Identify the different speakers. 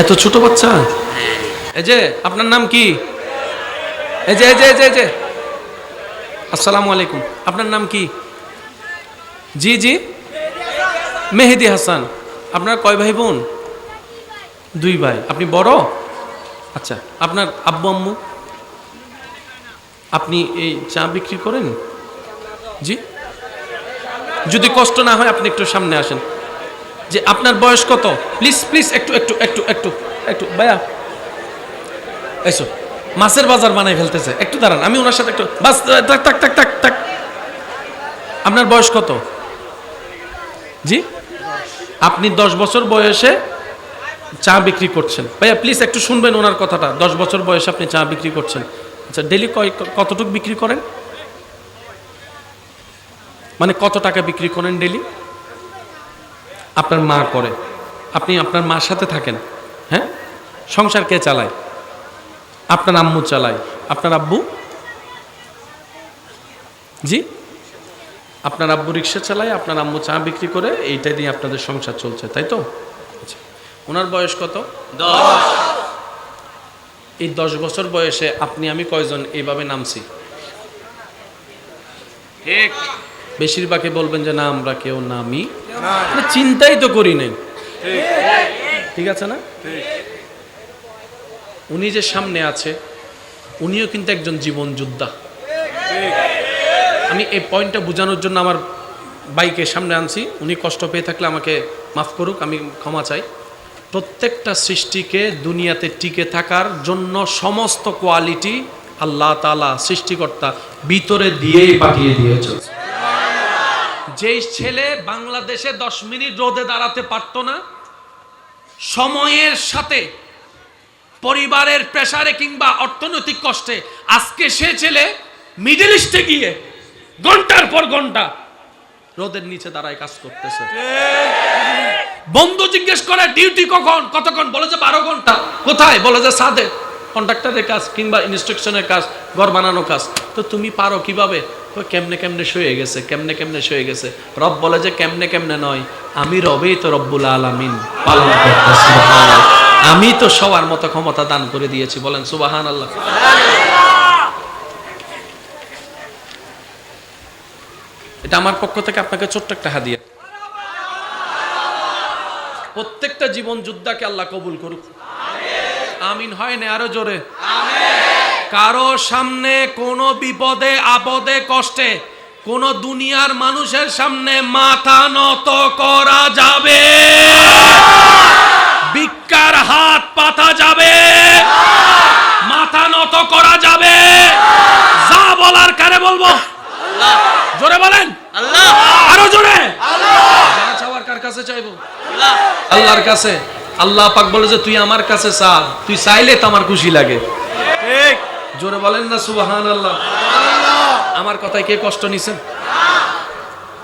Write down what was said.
Speaker 1: এত ছোট বাচ্চা? এই যে আপনার নাম কি? এই যে এই যে এই যে এই যে। আসসালামু আলাইকুম। আপনার নাম কি? জি জি। মেহেদি হাসান। আপনার কয় ভাই বোন? দুই ভাই। আপনি বড়? আচ্ছা আপনার আব্বু আম্মু? আপনি এই চা বিক্রি করেন? জি। যদি কষ্ট না হয় আপনি একটু সামনে আসেন। যে আপনার বয়স কত? প্লিজ প্লিজ একটু একটু একটু একটু একটু, ভাইয়া। এসো মাছের বাজার বানাই ফেলতেছে। একটু দাঁড়ান, আমি ওনার সাথে একটু বাস টাক টাক টাক টাক টাক আপনার বয়স কত? জি? আপনি দশ বছর বয়সে চা বিক্রি করছেন। ভাইয়া প্লিজ একটু শুনবেন ওনার কথাটা। দশ বছর বয়সে আপনি চা বিক্রি করছেন। আচ্ছা ডেলি কয় কতটুকু বিক্রি করেন? মানে কত টাকা বিক্রি করেন ডেলি আপনার মা করে। আপনি আপনার মার সাথে থাকেন হ্যাঁ? সংসার কে চালায়? আপনার আম্মু চালায়। আপনার আব্বু? জি? আপনার আব্বু রিক্সা চালায় আপনার আম্মু চা বিক্রি করে এইটা দিয়ে আপনাদের সংসার চলছে তাই তো? আচ্ছা ওনার বয়স কত? দশ। এই দশ বছর বয়সে আপনি আমি কয়জন এইভাবে নামছি?
Speaker 2: ঠিক।
Speaker 1: বেশিরভাগই বলবেন যে না আমরা কেউ নামি চিন্তাই তো করি নাই। ঠিক আছে না? উনি যে সামনে আছে, উনিও কিন্তু একজন জীবন যোদ্ধা। আমি এই পয়েন্টটা বোঝানোর জন্য আমার বাইকে সামনে আনছি। উনি কষ্ট পেয়ে থাকলে আমাকে মাফ করুক, আমি ক্ষমা চাই। প্রত্যেকটা সৃষ্টিকে দুনিয়াতে টিকে থাকার জন্য সমস্ত কোয়ালিটি আল্লাহ তালা সৃষ্টিকর্তা ভিতরে দিয়েই পাঠিয়ে দিয়েছে যেই ছেলে বাংলাদেশে দশ মিনিট রোদে দাঁড়াতে পারতো না, সময়ের সাথে, পরিবারের প্রেসারে কিংবা অর্থনৈতিক কষ্টে, আজকে সে ছেলে মিডল ইস্টে গিয়ে ঘণ্টার পর ঘণ্টা রোদের নিচে দাঁড়ায় কাজ করতেছে। বন্ধু জিজ্ঞেস করে, ডিউটি কখন? কতক্ষণ? বলে যে বারো ঘণ্টা। কোথায়? বলে যে সাদে। কন্ট্রাক্টরের কাজ কিংবা ইনস্ট্রাকশনের কাজ, ঘর বানানো কাজ। তো তুমি পারো কীভাবে? কেমনে কেমনে শুয়ে গেছে, কেমনে কেমনে শুয়ে গেছে? রব বলে যে কেমনে কেমনে নয়, আমি রবেই তো রব্বুল আলামিন। আমি তো সবার মতো ক্ষমতা দান করে দিয়েছি, বলেন সুবাহান আল্লাহ এটা আমার পক্ষ থেকে আপনাকে ছোট্ট একটা হাদিয়া। প্রত্যেকটা জীবন যোদ্ধাকে আল্লাহ কবুল করুক। আমিন হয় না আরও জোরে। কারও সামনে কোনো বিপদে আপদে কষ্টে কোন দুনিয়ার মানুষের সামনে মাথা নত করা যাবে। ভিক্ষার হাত পাতা যাবে। মাথা নত করা যাবে। যা বলার কারে বলব? জোরে বলেন। আরও জোরে। যা চাওয়ার কার কাছে চাইব? আল্লাহর কাছে। আল্লাহ পাক বলে যে তুই আমার কাছে চা তুই চাইলে তো আমার খুশি লাগে। জোরে বলেন না সুবাহান আল্লাহ আমার কথায় কে কষ্ট নিছেন?